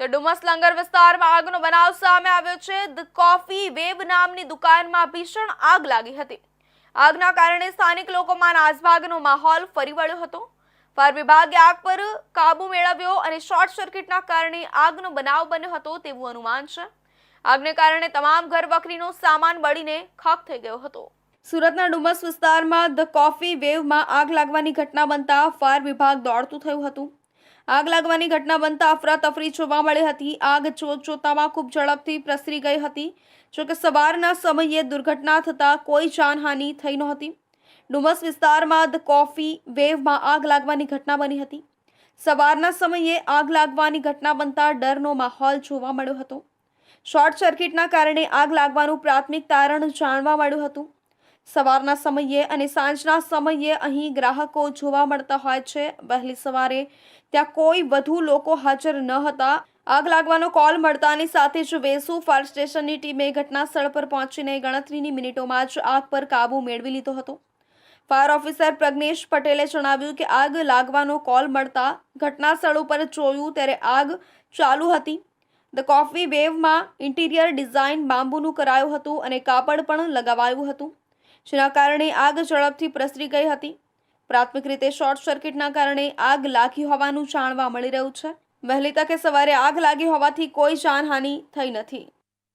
તો ડુમસ લંગર વિસ્તારમાં આગનો બનાવ સામે આવ્યો છે. ધ કોફી વેબ નામની દુકાનમાં ભીષણ આગ લાગી હતી. આગના કારણે સ્થાનિક લોકોમાં નાસભાગનો માહોલ ફરી વળ્યો હતો. ફાયર વિભાગે આગ પર કાબુ મેળવ્યો અને શોર્ટ સર્કિટના કારણે આગનો બનાવ બન્યો હતો તેવું અનુમાન છે. આગને કારણે તમામ ઘર વખરીનો સામાન બળીને ખાખ થઈ ગયો હતો. સુરતના ડુમસ વિસ્તારમાં ધ કોફી વેવમાં આગ લાગવાની ઘટના બનતા ફાયર વિભાગ દોડતું થયું હતું. આગ લાગવાની ઘટના બનતા અફરાતફરી જોવા મળી હતી. આગ જોત જોતામાં ખૂબ ઝડપથી પ્રસરી ગઈ હતી. જોકે સવારના સમયે દુર્ઘટના થતાં કોઈ જાનહાનિ થઈ નહોતી. ડુમસ વિસ્તારમાં ધ કોફી વેવમાં આગ લાગવાની ઘટના બની હતી. સવારના સમયે આગ લાગવાની ઘટના બનતા ડરનો માહોલ જોવા મળ્યો હતો. શોર્ટ સર્કિટના કારણે આગ લાગવાનું પ્રાથમિક તારણ જાણવા મળ્યું હતું. સવારના સમયે અને સાંજના સમયે અહીં ગ્રાહકો જોવા મળતા હોય છે. વહેલી સવારે ત્યાં કોઈ વધુ લોકો હાજર ન હતા. આગ લાગવાનો કોલ મળતાની સાથે જ વેસુ ફાયર સ્ટેશનની ટીમે ઘટના સ્થળ પર પહોંચીને ગણતરીની મિનિટોમાં જ આગ પર કાબૂ મેળવી લીધો હતો. ફાયર ઓફિસર પ્રજ્ઞેશ પટેલે જણાવ્યું કે આગ લાગવાનો કોલ મળતા ઘટના સ્થળ ઉપર જોયું ત્યારે આગ ચાલુ હતી. ધ કોફી વેવમાં ઇન્ટિરિયર ડિઝાઇન બાંબુનું કરાયું હતું અને કાપડ પણ લગાવાયું હતું. જેના કારણે આગ ઝડપથી પ્રસરી ગઈ હતી. પ્રાથમિક રીતે શોર્ટ સર્કિટના કારણે આગ લાગી હોવાનું જાણવા મળી રહ્યું છે. વહેલી તકે સવારે આગ લાગી હોવાથી કોઈ જાનહાનિ થઈ નથી.